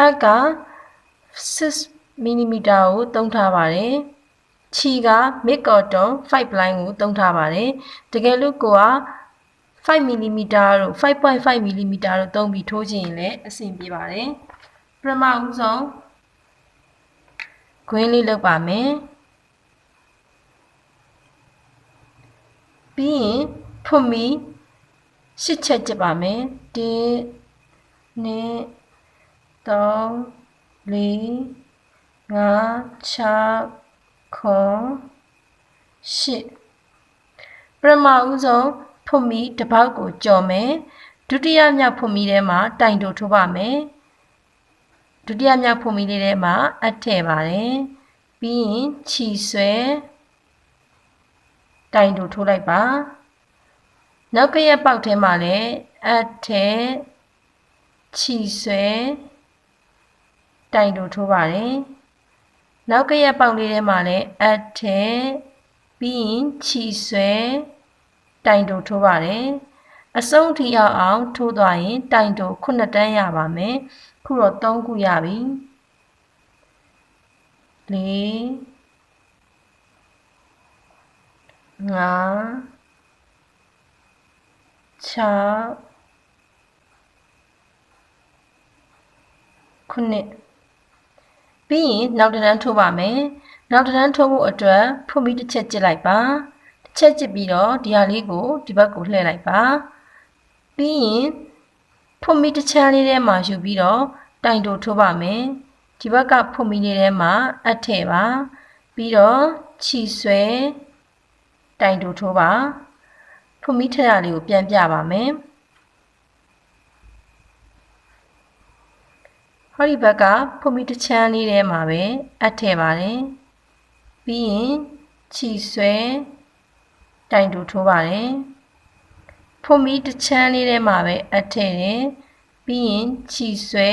အပ်က6 mm ကိုသုံးထားပါတယ်ခြီက mid cotton 5 line ကိုသုံးထားပါတယ်တကယ်လို့ကိုက 5 mm တို့ 5.5 mm တို့သုံးပြီးထိုးခြင်းရင်လည်းအဆင်ပြေပါတယ်ပထမဦးဆုံးခွင်းလေးလုပ်ပါမယ်ပြီးရင်ဖွမီရှစ်ချက်ကြည့်ပါမယ်1 2 3 4 5 6ခွန်ရှစ်ပထမဦးဆုံးဖွမီတစ်ပေါက်ကိုကြော်မယ်ဒုတိယမြောက်ဖွမီထဲမှာတိုင်တိုထိုးပါမယ်ဒုတိယမြောက်ဖွမီလေးထဲမှာအထည့်ပါတယ်ပြီးရင်ခြီဆွဲတိုင်တိုထိုးလိုက်ပါနောက်ကရက်ပေါက်ထဲမှာလည်းအထည့်ခြီဆွဲ တိုင်တိုထိုးပါတယ်နောက်ကရက်ပေါက်လေးထဲမှာလည်းအထက်ပြီးရင်ခြီဆွဲတိုင်တိုထိုးပါတယ်အဆုံးထိအောင်အောင်ထိုးသွားရင် တိုင်တိုခုနှစ်တန်းရပါမယ်ခုတော့3ခုရပြီ၄ငါ6ခုနှစ် ပြီးရင်နောက်တစ်တန်းထိုးပါမယ်နောက်တစ်တန်းထိုးဖို့အတွက်ဖုန်ပြီးတစ်ချက်ကျစ်လိုက်ပါတစ်ချက်ကျစ်ပြီးတော့ဒီဟာလေးကိုဒီဘက်ကိုလှည့်လိုက်ပါပြီးရင်ဖုန်ပြီးတစ်ချမ်းလေးထဲမှာယူပြီးတော့တိုင်တိုထိုးပါမယ်ဒီဘက်ကဖုန်ပြီးလေးထဲမှာအပ်ထည့်ပါပြီးတော့ခြီဆွဲတိုင်တိုထိုးပါဖုန်ပြီးထက်ရလေးကိုပြန်ပြပါမယ် ဟောဒီဘက်ကဖုန်မီတစ်ချမ်းလေးထဲမှာပဲအပ်ထည့်ပါတယ်ပြီးရင်ခြီဆွဲတိုင်တူထိုးပါတယ်ဖုန်မီတစ်ချမ်းလေးထဲမှာပဲအပ်ထည့်တယ်ပြီးရင်ခြီဆွဲ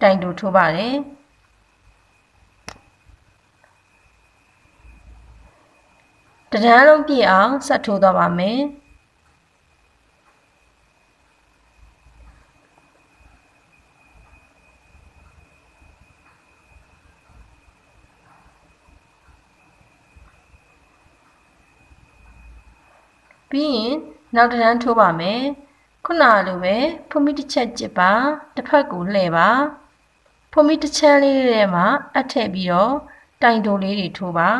တိုင်တူထိုးပါတယ်တဒန်းလုံးပြည့်အောင်ဆက်ထိုးသွားပါမယ် ပြီးရင်နောက်တစ်တန်းထိုးပါမယ်ခုနလိုပဲဖုံမီတစ်ချက်ကြစ်ပါတစ်ဖက်ကိုလှည့်ပါဖုံမီတစ်ချမ်းလေးထဲမှာအပ်ထည့်ပြီးတော့တိုင်တိုလေးတွေထိုးပါ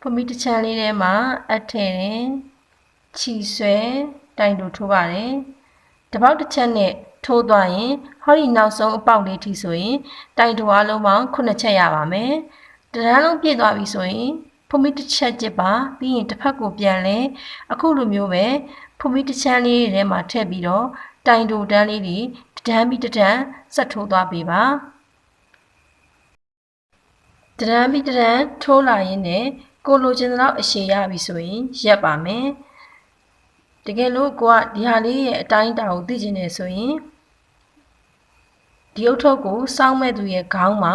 ဖုံမီတစ်ချမ်းလေးထဲမှာအပ်ထည့်တယ်ခြီဆွဲတိုင်တိုထိုးပါတယ်တပေါက်တစ်ချက်နဲ့ထိုးသွားရင်ဟောဒီနောက်ဆုံးအပေါက်လေးထိဆိုရင်တိုင်တိုအားလုံးပေါင်း9ချက်ရပါမယ်တရန်းလုံးပြည့်သွားပြီဆိုရင် ဖုံမီတစ်ချက်ကြစ်ပါပြီးရင်တစ်ဖက်ကိုပြန်လဲအခုလိုမျိုးပဲဖုံမီတစ်ချမ်းလေးတွေထဲမှာထည့်ပြီးတော့တိုင်တိုတန်းလေးတွေတန်းပြီးတန်းဆက်ထိုးသွားပေးပါတန်းပြီးတန်းထိုးလာရင်းနဲ့ကိုလိုချင်တဲ့လောက်အရှည်ရပြီဆိုရင်ရက်ပါမယ်တကယ်လို့ကိုကဒီဟာလေးရဲ့အတိုင်းတာကိုသိချင်နေဆိုရင်ဒီအုတ်ထုပ်ကိုစောင်းမဲ့သူရဲ့ခေါင်းမှာ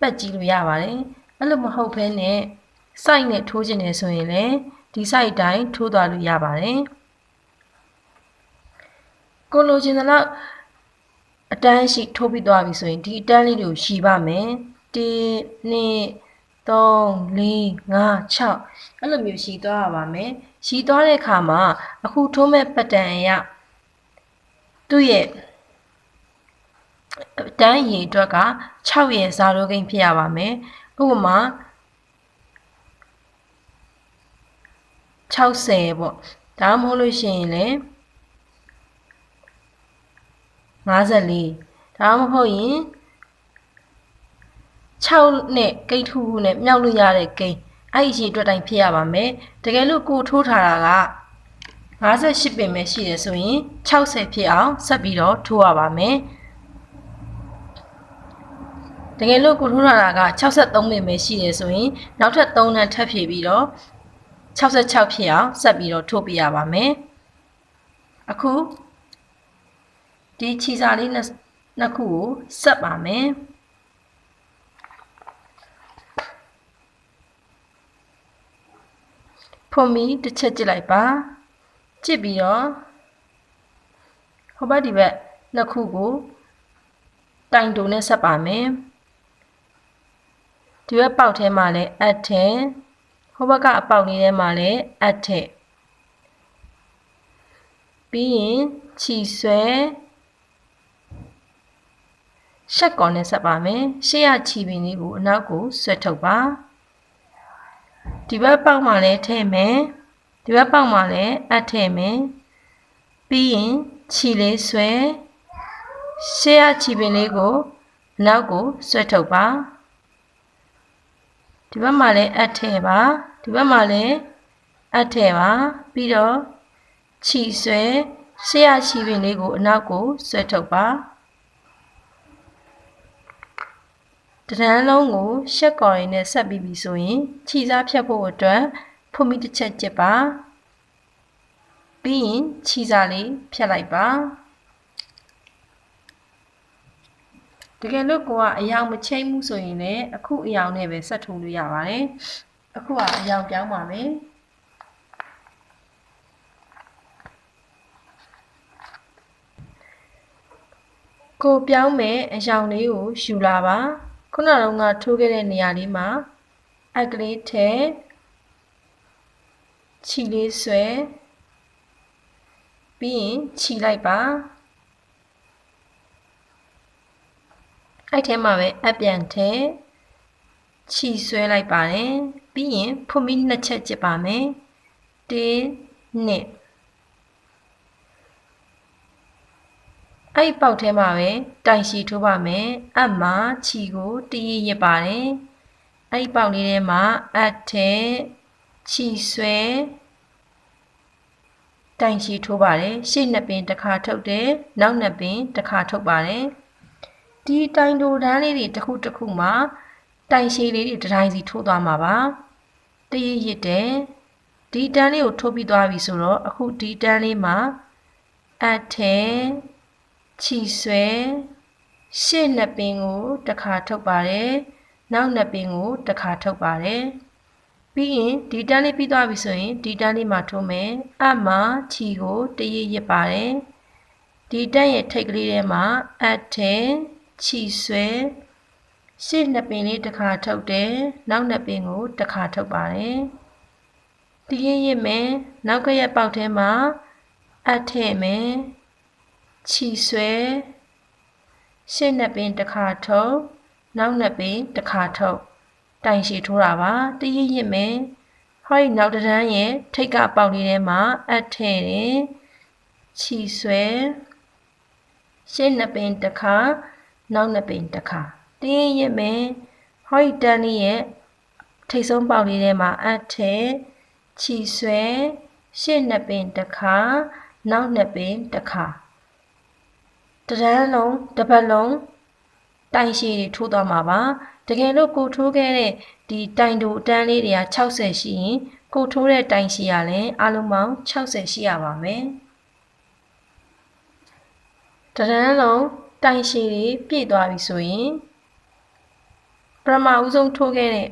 ပတ်ကြည့်လို့ရပါတယ်အဲ့လိုမဟုတ်ဘဲနဲ့ စိုက်နဲ့ထိုးခြင်းနေဆိုရင်လည်းဒီစိုက်တိုင်းထိုးသွားလို့ရပါတယ်ကိုလိုချင်တဲ့လောက်အတန်းရှိထိုးပြီးသွားပြီဆိုရင်ဒီအတန်းလေးတွေကိုရှည်ပါမယ်1 2 3 4 5 6အဲ့လိုမျိုးရှည်သွားရပါမယ်ရှည်သွားတဲ့အခါမှာအခုထိုးမဲ့ပတ်တန်အရသူ့ရဲ့တန်းရည်အတွက်က6ရဲ့ဇာရိုကိန်းဖြစ်ရပါမယ်ဥပမာ 60ပေါ့ဒါမှမဟုတ်လို့ရှိရင်လည်း54ဒါမှမဟုတ်ရင်6နဲ့ကိတ်ထူးနဲ့မြောက်လို့ရတဲ့ကိန်းအဲ့ဒီအရေးအတွက်တိုင်းဖြစ်ရပါမယ်တကယ်လို့ကိုထိုးထားတာက58ပင်ပဲရှိတယ်ဆိုရင်60ဖြစ်အောင်ဆက်ပြီးတော့ထိုးရပါမယ်တကယ်လို့ကိုထိုးထားတာက63ပင်ပဲရှိတယ်ဆိုရင်နောက်ထပ်3နဲ့ထပ်ဖြည့်ပြီးတော့ 66ဖြစ်အောင်ဆက်ပြီးတော့ထိုးပြရပါမယ်အခုဒီခြေစာလေးနှစ်ခုကိုဆက်ပါမယ်ဖုံမီတစ်ချက်ကြည့်လိုက်ပါကြည့်ပြီးတော့ဟိုဘက်ဒီဘက်နှစ်ခုကိုတိုင်တိုနဲ့ဆက်ပါမယ်ဒီဘက်ပေါက်ထဲမှာလည်းအပ်ထဲ ဟိုဘက်ကအပေါက်လေးထဲမှာလည်းအပ်ထဲပြီးရင်ခြီဆွဲရှက်ကော်နဲ့ဆက်ပါမယ်ရှေ့ရခြီပင်လေးကိုအနောက်ကိုဆွဲထုတ်ပါဒီဘက်ပေါက်မှာလည်းထည့်မယ်ဒီဘက်ပေါက်မှာလည်းအပ်ထည့်မယ်ပြီးရင်ခြီလေးဆွဲရှေ့ရခြီပင်လေးကိုအနောက်ကိုဆွဲထုတ်ပါ ဒီဘက်မှာလည်းအပ်ထည့်ပါဒီဘက်မှာလည်းအပ်ထည့်ပါပြီးတော့ခြီဆွဲရှေ့ရခြီပင်လေးကိုအနောက်ကိုဆွဲထုတ်ပါတရန်လုံးကိုရှက်ကော်ရင်းနဲ့ဆက်ပြီးပြီဆိုရင်ခြီစားဖြတ်ဖို့အတွက်ဖုန်မီတစ်ချက်ကျစ်ပါပြီးရင်ခြီစားလေးဖြတ်လိုက်ပါ တကယ်လို့ကိုကအယောင်မချိမ့်မှုဆိုရင်လည်းအခုအယောင်နဲ့ပဲဆက်ထိုးလို့ရပါတယ်အခုကအယောင်ပြောင်းပါမယ်ကိုပြောင်းမဲ့အယောင်လေးကိုယူလာပါခုနကတော့ငါထိုးခဲ့တဲ့နေရာလေးမှာအက်ကလေးထဲခြီလေးဆွဲပြီးရင်ခြီလိုက်ပါ အဲ့ထဲမှာပဲအပြန်ထဲခြီဆွဲလိုက်ပါတယ်ပြီးရင်ဖွမီနှစ်ချက်ကြစ်ပါမယ်တင်းနှစ်အဲ့ပေါက်ထဲမှာပဲတိုင်ရှည်ထိုးပါမယ်အပ်မှာခြီကိုတရရစ်ပါတယ်အဲ့ပေါက်လေးထဲမှာအပ်ထဲခြီဆွဲတိုင်ရှည်ထိုးပါတယ်ရှေ့နှစ်ပင်တစ်ခါထုတ်တယ်နောက်နှစ်ပင်တစ်ခါထုတ်ပါတယ် ဒီတိုင်တိုတန်းလေးတွေတစ်ခုတစ်ခုမှာတိုင်ရှည်လေးတွေတတိုင်းစီထိုးသွားမှာပါတရရစ်တယ်ဒီတန်းလေးကိုထိုးပြီးသွားပြီဆိုတော့အခုဒီတန်းလေးမှာအပ်ထဲခြီဆွဲရှေ့နှစ်ပင်ကိုတစ်ခါထုတ်ပါတယ်နောက်နှစ်ပင်ကိုတစ်ခါထုတ်ပါတယ်ပြီးရင်ဒီတန်းလေးပြီးသွားပြီဆိုရင်ဒီတန်းလေးမှာထိုးမယ်အမှခြီကိုတရရစ်ပါတယ်ဒီတန်းရဲ့ထိတ်ကလေးထဲမှာအပ်ထဲ ခြီဆွဲရှေ့နှစ်ပင်လေးတစ်ခါထုတ်တယ်နောက်နှစ်ပင်ကိုတစ်ခါထုတ်ပါတယ်တရရစ်မယ်နောက်ကရက်ပေါက်ထဲမှာအပ်ထဲ့မယ်ခြီဆွဲရှေ့နှစ်ပင်တစ်ခါထုတ်နောက်နှစ်ပင်တစ်ခါထုတ်တိုင်ရှည်ထိုးတာပါတရရစ်မယ်ဟောဒီနောက်တန်းရဲ့ထိတ်ကပေါက်လေးထဲမှာအပ်ထဲ့တယ်ခြီဆွဲရှေ့နှစ်ပင်တစ်ခါ နောက်နှစ်ပင်တစ်ခါတင်းရစ်မယ်ဟောဒီတန်းလေးရဲ့ထိတ်ဆုံးပေါက်လေးထဲမှာအပ်ထဲ့ခြီဆွဲရှေ့နှစ်ပင်တစ်ခါနောက်နှစ်ပင်တစ်ခါတရန်းလုံးတစ်ပတ်လုံးတိုင်ရှည်တွေထိုးသွားမှာပါတကယ်လို့ကိုထိုးခဲ့တဲ့ဒီတိုင်တူအတန်းလေးတွေက60ရှိရင်ကိုထိုးတဲ့တိုင်ရှည်ကလည်းအလုံးပေါင်း60ရှိရပါမယ်တရန်းလုံး တိုင်ရှည်တွေပြည့်သွားပြီဆိုရင်ပထမဦးဆုံးထိုးခဲ့တဲ့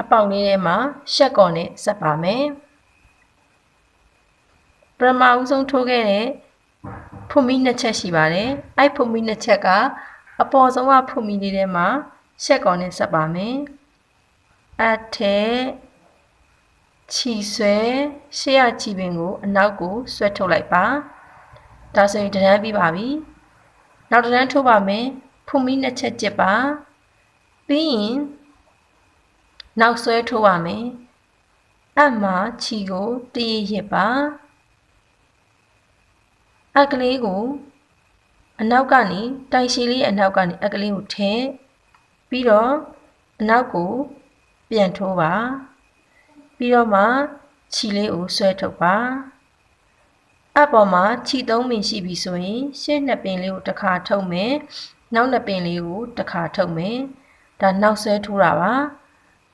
အပေါက်လေးထဲမှာရှက်ကော်နဲ့ဆက်ပါမယ်ပထမဦးဆုံးထိုးခဲ့တဲ့ဖုန်မီနှစ်ချက်ရှိပါတယ်အဲ့ဖုန်မီနှစ်ချက်ကအပေါ်ဆုံးကဖုန်မီလေးထဲမှာရှက်ကော်နဲ့ဆက်ပါမယ်အထက် ခြီဆွဲရှေ့ရခြီပင်ကိုအနောက်ကိုဆွဲထုတ်လိုက်ပါဒါဆိုရင်တန်းပြီးပါပြီနောက်တန်းထိုးပါမယ်ဖုန်မီနှစ်ချက်ကျစ်ပါပြီးရင်နောက်ဆွဲထိုးပါမယ်အမှခြီကိုတည်ရစ်ပါအကလေးကိုအနောက်ကနေတိုင်ရှည်လေးအနောက်ကနေအကလေးကိုထည့်ပြီးတော့အနောက်ကိုပြန်ထိုးပါ ပြီးတော့မှခြီလေးကိုဆွဲထုတ်ပါအပေါ်မှာခြီသုံးပင်ရှိပြီဆိုရင်ရှေ့နှစ်ပင်လေးကိုတစ်ခါထုတ်မယ်နောက်နှစ်ပင်လေးကိုတစ်ခါထုတ်မယ်ဒါနောက်ဆွဲထိုးတာပါ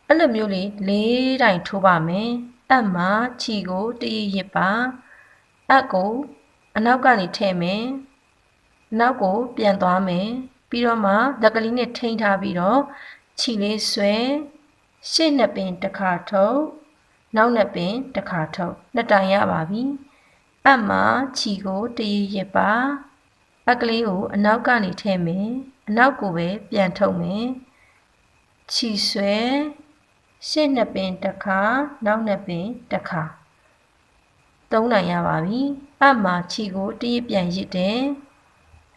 အဲ့လိုမျိုးလေးလေးတိုင်ထိုးပါမယ်အပ်မှာခြီကိုတရရစ်ပါအပ်ကိုအနောက်ကနေထည့်မယ်နောက်ကိုပြန်သွားမယ်ပြီးတော့မှလက်ကလေးနဲ့ထိန်းထားပြီးတော့ခြီလေးဆွဲရှေ့နှစ်ပင်တစ်ခါထုတ် နောက်နှစ်ပင်တစ်ခါထုတ်နှစ်တိုင်ရပါပြီအပ်မှာခြီကိုတရရစ်ပါအကလေးကိုအနောက်ကနေထည့်မယ်အနောက်ကိုပဲပြန်ထုတ်မယ်ခြီဆွဲရှစ်နှစ်ပင်တစ်ခါနောက်နှစ်ပင်တစ်ခါသုံးနိုင်ရပါပြီအပ်မှာခြီကိုတရပြန်ရစ်တယ်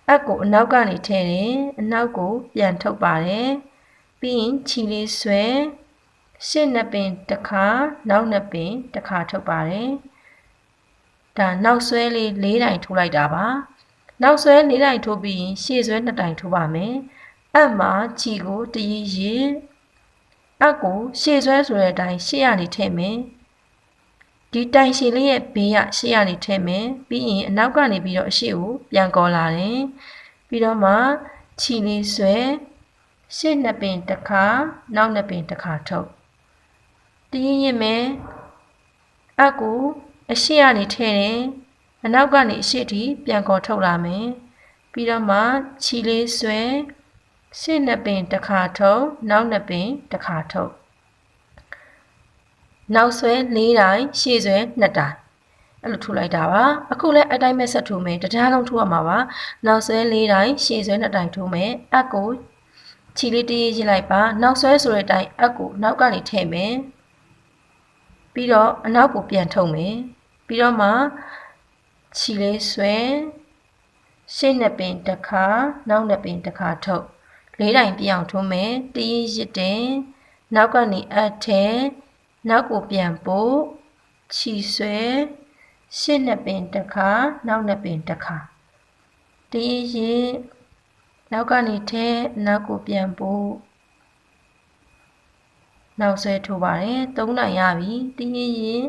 အပ်ကိုအနောက်ကနေထည့်တယ်အနောက်ကိုပြန်ထုတ်ပါတယ်ပြီးရင်ခြီလေးဆွဲ ရှစ်နှစ်ပင်တစ်ခါနောက်နှစ်ပင်တစ်ခါထုတ်ပါတယ်ဒါနောက်ဆွဲလေး၄တိုင်ထိုးလိုက်တာပါနောက်ဆွဲ၄တိုင်ထိုးပြီးရင်ရှေ့ဆွဲ2တိုင်ထိုးပါမယ်အပ်မှာခြီကိုတရရစ်အပ်ကိုရှေ့ဆွဲဆိုတဲ့အတိုင်းရှေ့ကနေထည့်မယ်ဒီတိုင်ရှည်လေးရဲ့ဘေးကရှေ့ကနေထည့်မယ်ပြီးရင်အနောက်ကနေပြီးတော့အရှေ့ကိုပြန်ကော်လာတယ်ပြီးတော့မှခြီလေးဆွဲရှေ့နှစ်ပင်တစ်ခါနောက်နှစ်ပင်တစ်ခါထုတ် တရင်းရင်မယ်အကူအရှိကနေထည့်တယ်အနောက်ကနေအရှိထိပြန်ကော်ထုတ်လာမယ်ပြီးတော့မှခြီလေးဆွဲရှေ့နှစ်ပင်တစ်ခါထုတ်နောက်နှစ်ပင်တစ်ခါထုတ်နောက်ဆွဲ၄တိုင်းရှေ့ဆွဲ၂တိုင်းအဲ့လိုထူလိုက်တာပါအခုလည်းအတိုင်းမဲ့ဆက်ထူမယ်တရားလုံးထူရမှာပါနောက်ဆွဲ၄တိုင်းရှေ့ဆွဲ၂တိုင်းထူမယ်အကိုခြီလေးတရေးရေးလိုက်ပါနောက်ဆွဲဆိုတဲ့အတိုင်းအကိုနောက်ကနေထည့်မယ် ပြီးတော့အနောက်ကိုပြန်ထုတ်မယ်ပြီးတော့မှခြီလေးဆွဲရှေ့နှစ်ပင်တစ်ခါနောက်နှစ်ပင်တစ်ခါထုတ်လေးတိုင်ပြအောင်ထုံးမယ်တရေးရစ်တယ်နောက်ကနေအထက်နောက်ကိုပြန်ပို့ခြီဆွဲရှစ်နှစ်ပင်တစ်ခါနောက်နှစ်ပင်တစ်ခါတရေးရစ်နောက်ကနေထဲနောက်ကိုပြန်ပို့ နောက်ဆွဲထိုးပါတယ်သုံးနိုင်ရပြီတည်ရင်ရင်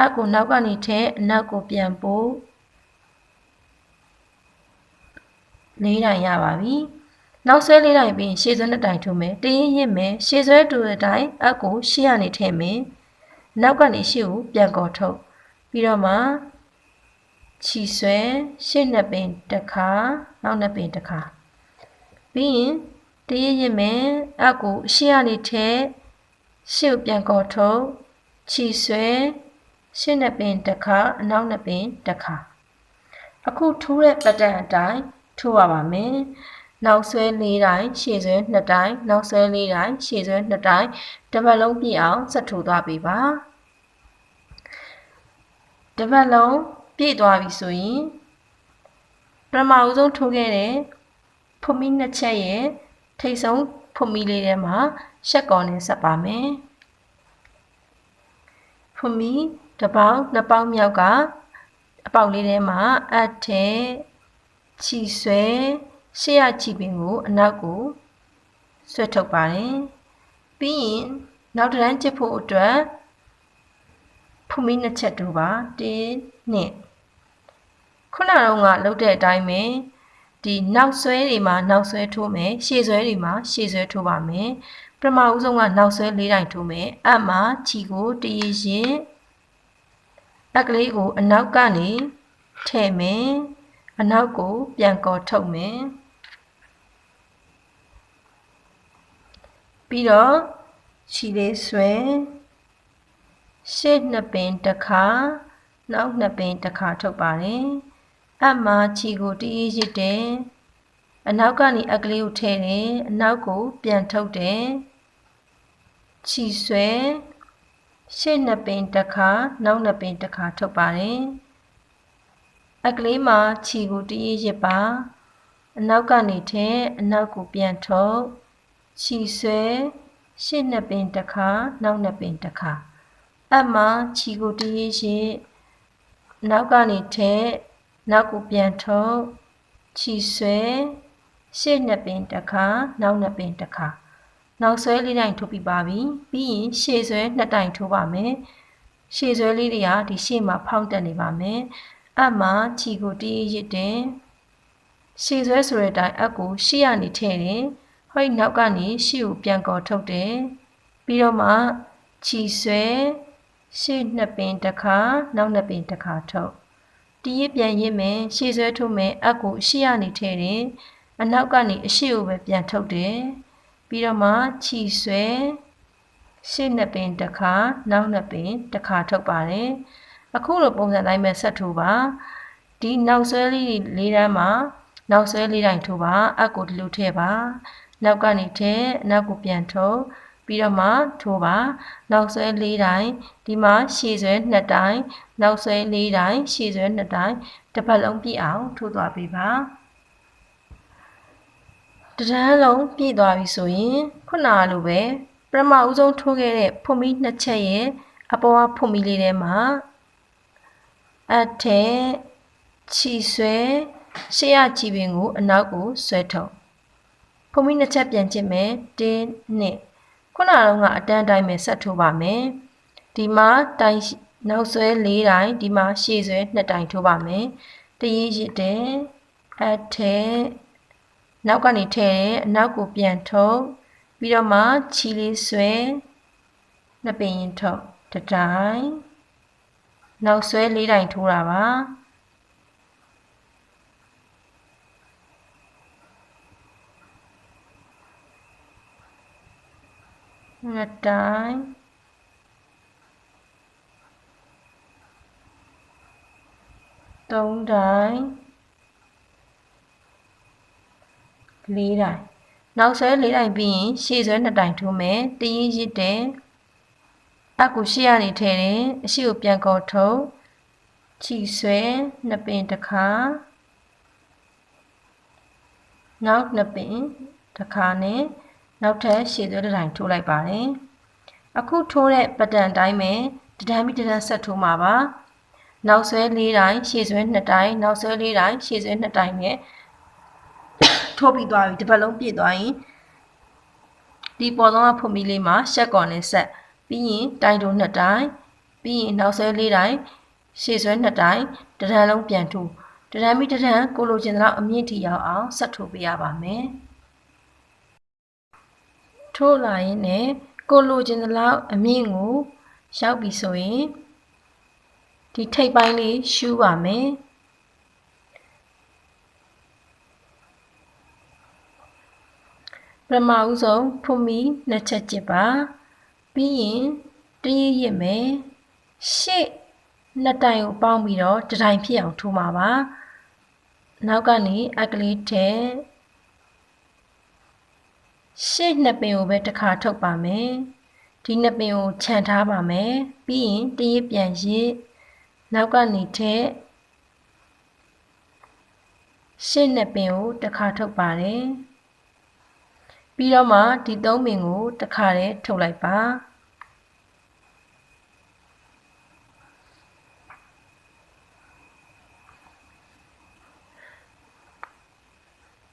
အကိုနောက်ကနေထဲအနောက်ကိုပြန်ပို့လေးတိုင်ရပါပြီနောက်ဆွဲလေးတိုင်ပြီးရှေ့ဆွဲနှစ်တိုင်ထိုးမယ်တည်ရင်ရင်မယ်ရှေ့ဆွဲတူတဲ့တိုင်အကိုရှေ့ကနေထည့်မယ်နောက်ကနေရှေ့ကိုပြန်ကော်ထုတ်ပြီးတော့မှခြီဆွဲရှေ့နှစ်ပင်တစ်ခါနောက်နှစ်ပင်တစ်ခါပြီးရင် တရရစ်မယ်အကူရှေ့ကနေထဲရှေ့ပြန်ကော်ထုတ်ခြီဆွဲရှေ့နှစ်ပင်တစ်ခါအနောက်နှစ်ပင်တစ်ခါအခုထိုးတဲ့ပတန်အတိုင်းထိုးရပါမယ်နောက်ဆွဲ၄တိုင်းရှေ့ဆွဲ2တိုင်းနောက်ဆွဲ၄တိုင်းရှေ့ဆွဲ2တိုင်းတစ်ပတ်လုံးပြည့်အောင်ဆက်ထိုးသွားပြီပါတစ်ပတ်လုံးပြည့်သွားပြီဆိုရင်ပထမဦးဆုံးထိုးခဲ့တဲ့ဖုမီနှစ်ချက်ရဲ့ ထိတ်ဆုံးဖုမီလေးထဲမှာရှက်ကော်နဲ့ဆက်ပါမယ်ဖုမီတစ်ပေါက်နှစ်ပေါက်မြောက်ကအပေါက်လေးထဲမှာအထက်ခြီဆွဲရှေ့ရခြီပင်ကိုအနောက်ကိုဆွဲထုတ်ပါတယ်ပြီးရင်နောက်တစ်တန်းကျစ်ဖို့အတွက်ဖုမီနှစ်ချက်တို့ပါ1နှစ်ခုနကတော့ကလုတ်တဲ့အတိုင်းပဲ ဒီနောက်ဆွဲတွေမှာနောက်ဆွဲထိုးမယ်ရှေ့ဆွဲတွေမှာရှေ့ဆွဲထိုးပါမယ်ပထမဦးဆုံးကနောက်ဆွဲ၄တိုင်ထိုးမယ်အမှခြီကိုတရရင်အက်ကလေးကိုအနောက်ကနေထည့်မယ်အနောက်ကိုပြန်ကော်ထုတ်မယ်ပြီးတော့ခြီလေးဆွဲရှေ့နှစ်ပင်တစ်ခါနောက်နှစ်ပင်တစ်ခါထုတ်ပါတယ် အမှခြီကိုတည်ရစ်တယ်အနောက်ကနေအကလေးကိုထည့်တယ်အနောက်ကိုပြန်ထုတ်တယ်ခြီဆွဲရှေ့နှစ်ပင်တစ်ခါနောက်နှစ်ပင်တစ်ခါထုတ်ပါတယ်အကလေးမှာခြီကိုတည်ရစ်ပါအနောက်ကနေထည့်အနောက်ကိုပြန်ထုတ်ခြီဆွဲရှေ့နှစ်ပင်တစ်ခါနောက်နှစ်ပင်တစ်ခါအမှခြီကိုတည်ရစ်နောက်ကနေထည့် နောက်ကိုပြန်ထုတ်ခြီဆွဲရှေ့နှစ်ပင်တစ်ခါနောက်နှစ်ပင်တစ်ခါနောက်ဆွဲလေးတိုင်ထိုးပြီးပါပြီပြီးရင်ရှေ့ဆွဲနှစ်တိုင်ထိုးပါမယ်ရှေ့ဆွဲလေးတွေကဒီရှေ့မှာဖောင်းတက်နေပါမယ်အမှခြီကိုတီးရစ်တယ်ရှေ့ဆွဲဆိုတဲ့အတိုင်းအကိုရှေ့ကနေထည့်တယ်ဟိုနောက်ကနေရှေ့ကိုပြန်ကော်ထုတ်တယ်ပြီးတော့မှခြီဆွဲရှေ့နှစ်ပင်တစ်ခါနောက်နှစ်ပင်တစ်ခါထုတ် တီးရပြန်ရစ်မယ်ရှေ့ဆွဲထုတ်မယ်အကူအရှိရနေထဲတယ်အနောက်ကနေအရှိကိုပဲပြန်ထုတ်တယ်ပြီးတော့မှခြီဆွဲရှေ့နှစ်ပင်တစ်ခါနောက်နှစ်ပင်တစ်ခါထုတ်ပါတယ်အခုလိုပုံစံတိုင်းပဲဆက်ထိုးပါဒီနောက်ဆွဲလေးလေးတန်းမှာနောက်ဆွဲလေးတိုင်းထိုးပါအပ်ကိုဒီလိုထည့်ပါနောက်ကနေထည့်နောက်ကိုပြန်ထုတ် ပြီးတော့မှထိုးပါနောက်ဆွဲလေးတိုင်းဒီမှာရှည်ဆွဲနှစ်တိုင်းနောက်ဆွဲလေးတိုင်းရှည်ဆွဲနှစ်တိုင်းတစ်ပတ်လုံးပြည့်အောင်ထိုးသွားပေးပါတဒန်းလုံးပြည့်သွားပြီဆိုရင်ခုနကလိုပဲပထမဦးဆုံးထိုးခဲ့တဲ့ဖွန်မီနှစ်ချက်ရဲ့အပေါ်ကဖွန်မီလေးထဲမှာအထက်ခြီဆွဲရှေ့ရခြီပင်ကိုအနောက်ကိုဆွဲထုတ်ဖွန်မီနှစ်ချက်ပြန်ကြည့်မယ်တင်းနှစ် ခုနကတော့ကအတန်းတိုင်းပဲဆက်ထိုးပါမယ်ဒီမှာတိုင်းနောက်ဆွဲ၄တိုင်းဒီမှာရှေ့ဆွဲ2တိုင်းထိုးပါမယ်တရေးရစ်တဲ့အထက်နောက်ကနေထည့်တယ်အနောက်ကိုပြန်ထုတ်ပြီးတော့မှချီလေးဆွဲနှစ်ပင်ရင်ထုတ်တတိုင်းနောက်ဆွဲလေးတိုင်းထိုးတာပါ နှစ်တိုင်းသုံးတိုင်းလေးတိုင်းနောက်ဆွဲလေးတိုင်းပြီးရင်ရှေ့ဆွဲနှစ်တိုင်းထိုးမယ်တရင်ရစ်တယ်အကူရှေ့ကနေထည့်တယ်အရှိကိုပြန်ကောထုတ်ခြိဆွဲနှစ်ပင်တစ်ခါနောက်နှစ်ပင်တစ်ခါနဲ့ နောက်ထပ်ရှေ့ဆွဲတစ်တိုင်းထိုးလိုက်ပါတယ်အခုထိုးတဲ့ပတန်တိုင်းပဲတဒန်းပြီးတဒန်းဆက်ထိုးမှာပါနောက်ဆွဲ၄တိုင်းရှေ့ဆွဲ2တိုင်းနောက်ဆွဲ၄တိုင်းရှေ့ဆွဲ2တိုင်းနဲ့ထိုးပြီးသွားပြီတစ်ပတ်လုံးပြည့်သွားရင်ဒီပေါ်ဆုံးကဖွန်မီလေးမှာရှက်ကော်နဲ့ဆက်ပြီးရင်တိုင်တိုနှစ်တိုင်းပြီးရင်နောက်ဆွဲလေးတိုင်းရှေ့ဆွဲနှစ်တိုင်းတရံလုံးပြန်ထိုးတရံပြီးတရံကိုလိုချင်တဲ့အမြင့်ထိရောက်အောင်ဆက်ထိုးပေးရပါမယ် ထိုးလာရင်လည်းကိုလိုချင်တဲ့လောက်အမြင့်ကိုရောက်ပြီဆိုရင်ဒီထိပ်ပိုင်းလေးရှူးပါမယ်ပထမဦးဆုံးဖုန်မီနှစ်ချက်ကြစ်ပါပြီးရင်တရရစ်မယ်ရှေ့နှစ်တိုင်ကိုပေါင်းပြီးတော့တတိုင်ဖြစ်အောင်ထိုးမှာပါနောက်ကနေအကလေးထဲ ရှေ့နှစ်ပင်ကိုပဲတစ်ခါထုတ်ပါမယ်ဒီနှစ်ပင်ကိုခြံထားပါမယ်ပြီးရင်တရပြန်ရစ်နောက်ကနေထဲရှေ့နှစ်ပင်ကိုတစ်ခါထုတ်ပါတယ်ပြီးတော့မှဒီသုံးပင်ကိုတစ်ခါတည်းထုတ်လိုက်ပါ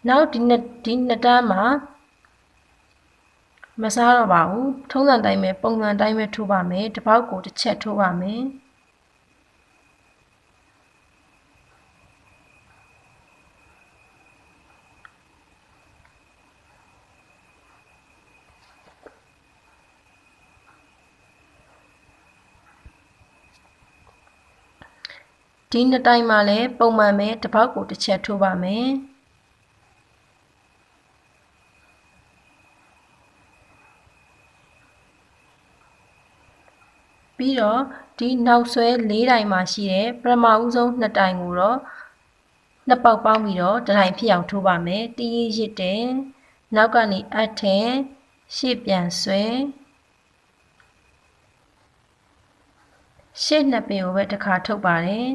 နောက်ဒီနှစ်ဒီနှစ်တန်းမှာ မစားတော့ပါဘူးထုံးစံတိုင်းပဲပုံစံတိုင်းပဲထိုးပါမယ်တစ်ပေါက်ကိုတစ်ချက်ထိုးပါမယ်ဒီနှစ်တိုင်းမှာလည်းပုံမှန်ပဲတစ်ပေါက်ကိုတစ်ချက်ထိုးပါမယ် ပြီးတော့ဒီနောက်ဆွဲ၄တိုင်မှာရှိတဲ့ပထမဦးဆုံးနှစ်တိုင်ကိုတော့နှစ်ပေါက်ပေါင်းပြီးတော့တစ်တိုင်ဖြစ်အောင်ထိုးပါမယ်တီးရရစ်တယ်နောက်ကနေအထက်ရှေ့ပြန်ဆွဲရှေ့နှစ်ပင်ကိုပဲတစ်ခါထုတ်ပါတယ်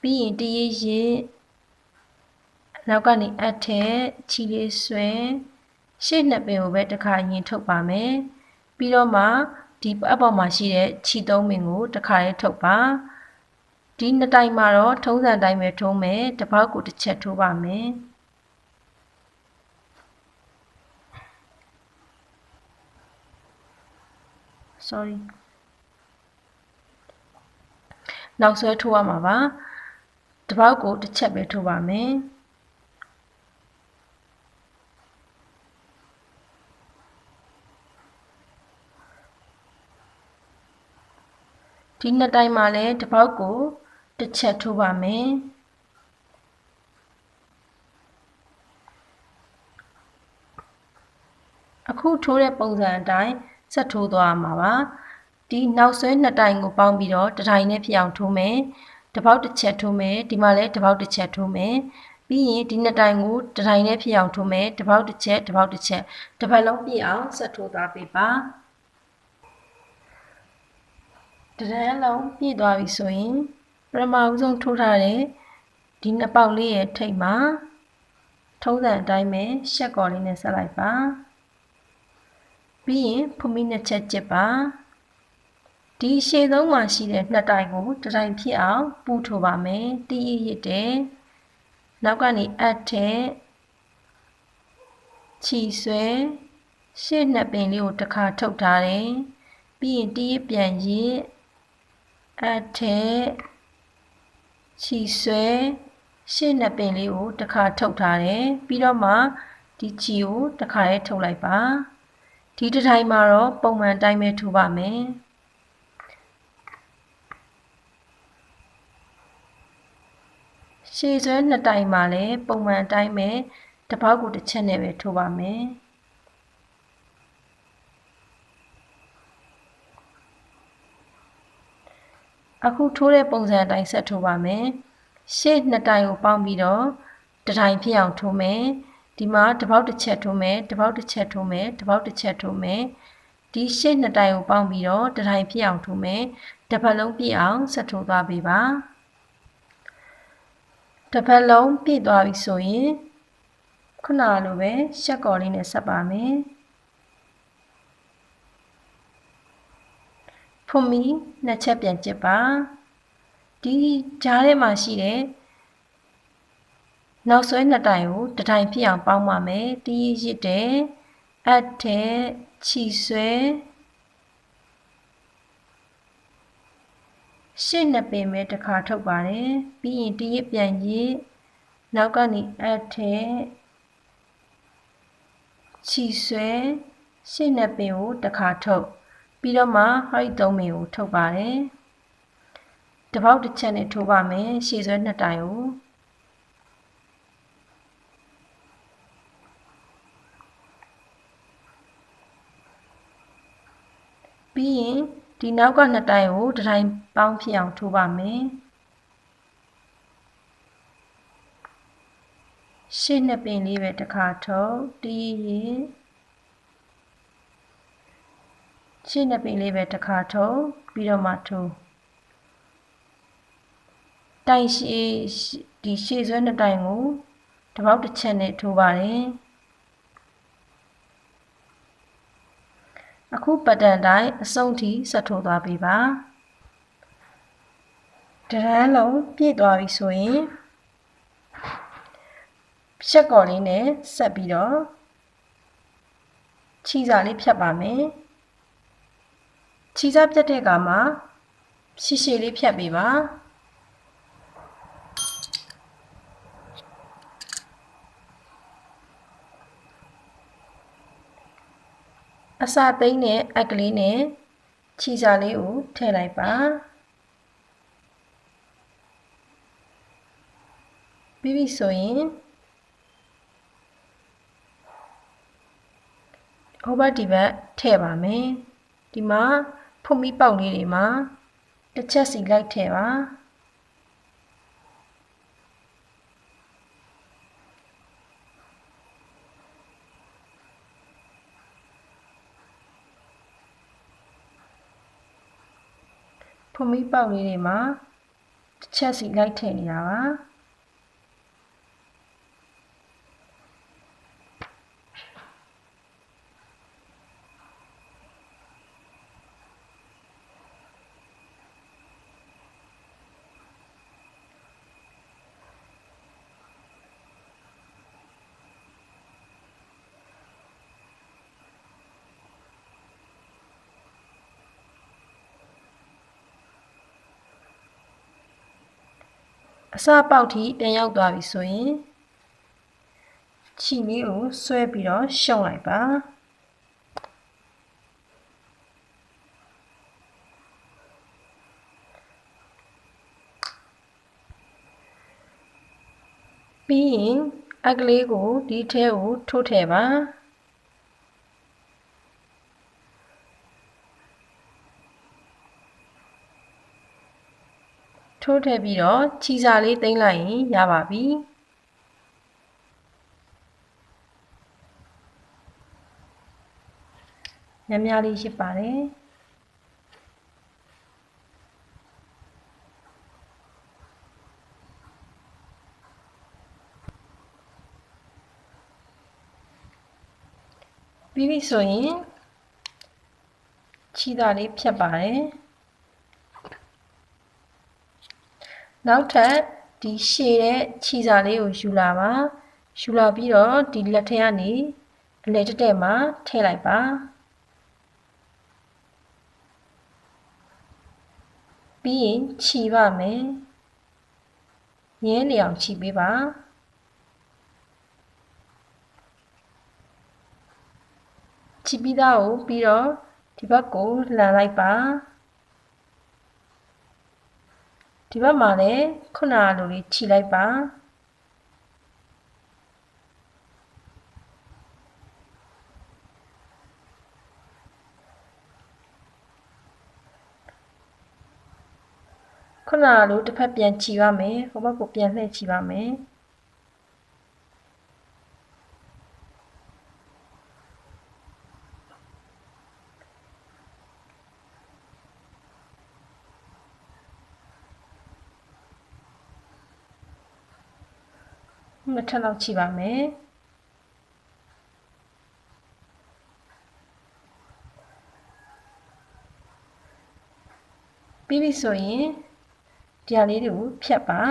ပြီးရင်တရရစ်နောက်ကနေအထက်ချီလေးဆွဲရှေ့နှစ်ပင်ကိုပဲတစ်ခါရင်ထုတ်ပါမယ်ပြီးတော့မှ ဒီအပေါ်မှာရှိတဲ့ခြီသုံးပင်ကိုတစ်ခါလေးထုတ်ပါဒီနှစ်တိုင်မှာတော့ထုံးစံတိုင်းပဲထုံးမယ်တစ်ပေါက်ကိုတစ်ချက်ထိုးပါမယ် sorry နောက်ဆွဲထိုးရမှာပါတပေါက်ကိုတစ်ချက်ပဲထိုးပါမယ် ဒီနှစ်တိုင်းမှာလည်းတပေါက်ကိုတစ်ချက်ထိုးပါမယ်အခုထိုးတဲ့ပုံစံအတိုင်းဆက်ထိုးသွားမှာပါဒီနောက်ဆွဲနှစ်တိုင်ကိုပေါင်းပြီးတော့တစ်တိုင်နဲ့ဖြစ်အောင်ထိုးမယ်တစ်ပေါက်တစ်ချက်ထိုးမယ်ဒီမှာလည်းတစ်ပေါက်တစ်ချက်ထိုးမယ်ပြီးရင်ဒီနှစ်တိုင်ကိုတစ်တိုင်နဲ့ဖြစ်အောင်ထိုးမယ်တစ်ပေါက်တစ်ချက်တစ်ပေါက်တစ်ချက်တစ်ပတ်လုံးပြည့်အောင်ဆက်ထိုးသွားပေးပါ တရန်လုံးပြည့်သွားပြီဆိုရင်ပထမဦးဆုံးထိုးထားတဲ့ဒီနှစ်ပေါက်လေးရဲ့ထိပ်မှာထုံးစံအတိုင်းပဲရှက်ကော်လေးနဲ့ဆက်လိုက်ပါပြီးရင်ဖုံမီနှစ်ချက်ကျစ်ပါဒီရှေ့ဆုံးမှာရှိတဲ့နှစ်တိုင်ကိုတစ်တိုင်ဖြစ်အောင်ပူထိုးပါမယ်တီးရရတဲ့နောက်ကနေအပ်တဲ့ခြီဆွဲရှေ့နှစ်ပင်လေးကိုတစ်ခါထုတ်ထားတယ်ပြီးရင်တီးရပြန်ရစ် အပ်တဲ့ခြီဆွဲရှေ့နှစ်ပင်လေးကိုတစ်ခါထုတ်ထားတယ်ပြီးတော့မှဒီခြီကိုတစ်ခါလေးထုတ်လိုက်ပါဒီတစ်ထိုင်မှာတော့ပုံမှန်တိုင်းပဲထိုးပါမယ်ရှည်ဆွဲနှစ်တိုင်မှာလည်းပုံမှန်အတိုင်းပဲတစ်ပေါက်ကိုတစ်ချက်နဲ့ပဲထိုးပါမယ် အခုထိုးတဲ့ပုံစံအတိုင်းဆက်ထိုးပါမယ်ရှေ့နှစ်တိုင်ကိုပေါင်းပြီးတော့တစ်တိုင်ဖြစ်အောင်ထိုးမယ်ဒီမှာတစ်ပေါက်တစ်ချက်ထိုးမယ်တစ်ပေါက်တစ်ချက်ထိုးမယ်တစ်ပေါက်တစ်ချက်ထိုးမယ်ဒီရှေ့နှစ်တိုင်ကိုပေါင်းပြီးတော့တစ်တိုင်ဖြစ်အောင်ထိုးမယ်တစ်ပတ်လုံးပြည့်အောင်ဆက်ထိုးသွားပေးပါတစ်ပတ်လုံးပြည့်သွားပြီဆိုရင်ခုနလိုပဲရှက်ကော်လေးနဲ့ဆက်ပါမယ် ဖုံမီနှစ်ချက်ပြန်ကျစ်ပါဒီကြားထဲမှာရှိတဲ့နောက်ဆွဲနှစ်တိုင်ကိုတစ်တိုင်ဖြစ်အောင်ပေါင်းပါမယ်တီးရစ်တဲ့အပ်တဲ့ခြီဆွဲရှစ်နှစ်ပင်ပဲတစ်ခါထုတ်ပါတယ်ပြီးရင်တီးရစ်ပြန်ရစ်နောက်ကနေအပ်တဲ့ခြီဆွဲရှစ်နှစ်ပင်ကိုတစ်ခါထုတ် ပြီးတော့မှဟိုက်သုံးပင်ကိုထုတ်ပါတယ်တစ်ပေါက်တစ်ချက်နဲ့ထိုးပါမယ်ရှည်ဆွဲနှစ်တိုင်ကိုပြီးရင်ဒီနောက်ကနှစ်တိုင်ကိုတစ်တိုင်ပေါင်းဖြစ်အောင်ထိုးပါမယ်ရှေ့နှစ်ပင်လေးပဲတစ်ခါထုတ်တီးရင် ရှေ့နှစ်ပင်လေးပဲတစ်ခါထုတ်ပြီးတော့မှထိုးတိုင်ရှည်ဒီရှေ့ဆွဲနှစ်တိုင်ကိုတစ်ပေါက်တစ်ချက်နဲ့ထိုးပါတယ်အခုပတ်တန်တိုင်းအဆုံးထိဆက်ထိုးသွားပေးပါတရန်လုံးပြည့်သွားပြီဆိုရင်ရှက်ကော်လေးနဲ့ဆက်ပြီးတော့ခြီစာလေးဖြတ်ပါမယ် ခြီစာပြတ်တဲ့အခါမှာရှည်ရှည်လေးဖြတ်ပေးပါအစာသိမ်းတဲ့အက်ကလေးနဲ့ခြီစာလေးကိုထည့်လိုက်ပါပြီးပြီဆိုရင်ဟိုဘက်ဒီဘက်ထည့်ပါမယ်ဒီမှာ ဖုန်မီပေါက်လေးတွေမှာတစ်ချက်စီလိုက်ထည့်ပါဖုံမီပေါက်လေးတွေမှာတစ်ချက်စီလိုက်ထည့်နေတာပါ အစပေါက်ထိပြန်ရောက်သွားပြီဆိုရင်ခြီလေးကိုဆွဲပြီးတော့ရှုံလိုက်ပါပြီးရင်အကလေးကိုဒီထဲကိုထိုးထည့်ပါ ထိုးထည့်ပြီးတော့ခြီစာလေးသိမ်းလိုက်ရင်ရပါပြီများများလေးရှိပါတယ်ပြီးပြီဆိုရင်ခြီသားလေးဖြတ်ပါတယ် နောက်ထပ်ဒီရှည်တဲ့ခြီစာလေးကိုယူလာပါယူလာပြီးတော့ဒီလက်ထဲကနေအလဲတက်တက်မှာထည့်လိုက်ပါပြီးရင်ခြီပါမယ်ရင်းနေအောင်ခြီပေးပါခြီပြီးသားကိုပြီးတော့ဒီဘက်ကိုလှန်လိုက်ပါ ဒီဘက်မှာလည်းခုနကလိုလေးခြိလိုက်ပါခုနကလိုတစ်ဖက်ပြန်ခြိပါမယ်ဟိုဘက်ကိုပြန်လှည့်ခြိပါမယ် နှစ်ထပ်လောက်ချိပါမယ်ပြီးပြီဆိုရင်ဒီဟာလေးတွေကိုဖြတ်ပါ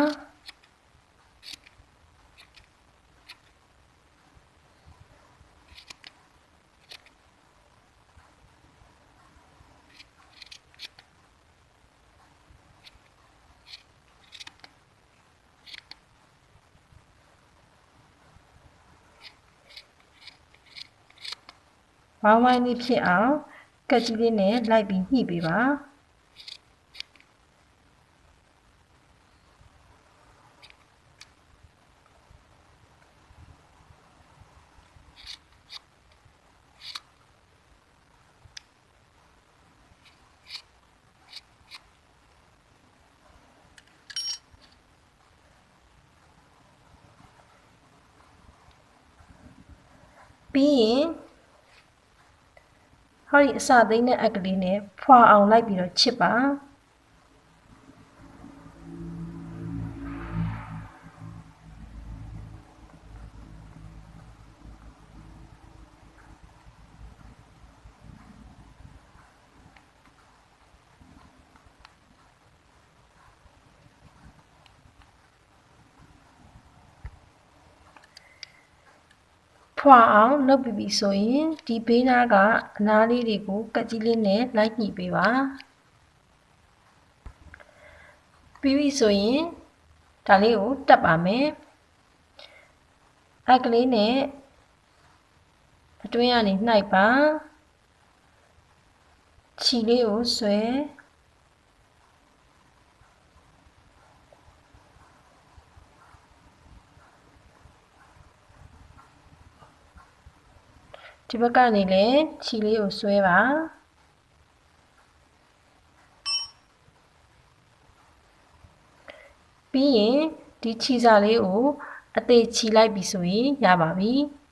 ဝိုင်းဝိုင်းလေးဖြစ်အောင်ကက်ကြီးလေးနဲ့လိုက်ပြီးညှိပေးပါပြီးရင် ဟောဒီအစသိမ်းတဲ့အက်ကလေးနဲ့ဖွာအောင်လိုက်ပြီးတော့ချစ်ပါ ဖွာအောင်လုပ်ပြီးပြီဆိုရင်ဒီဘေးနားကအနားလေးတွေကိုကတ်ကြီးလေးနဲ့လိုက်ညှိပေးပါပြီးပြီဆိုရင်ဒါလေးကိုတက်ပါမယ်အကလေးနဲ့အတွင်းကနေနှိုက်ပါခြီလေးကိုဆွဲ ဒီဘက်ကနေလည်းခြီလေးကိုဆွဲပါပြီးရင်ဒီခြီစာလေးကိုအသေးခြီလိုက်ပြီဆိုရင်ရပါပြီ။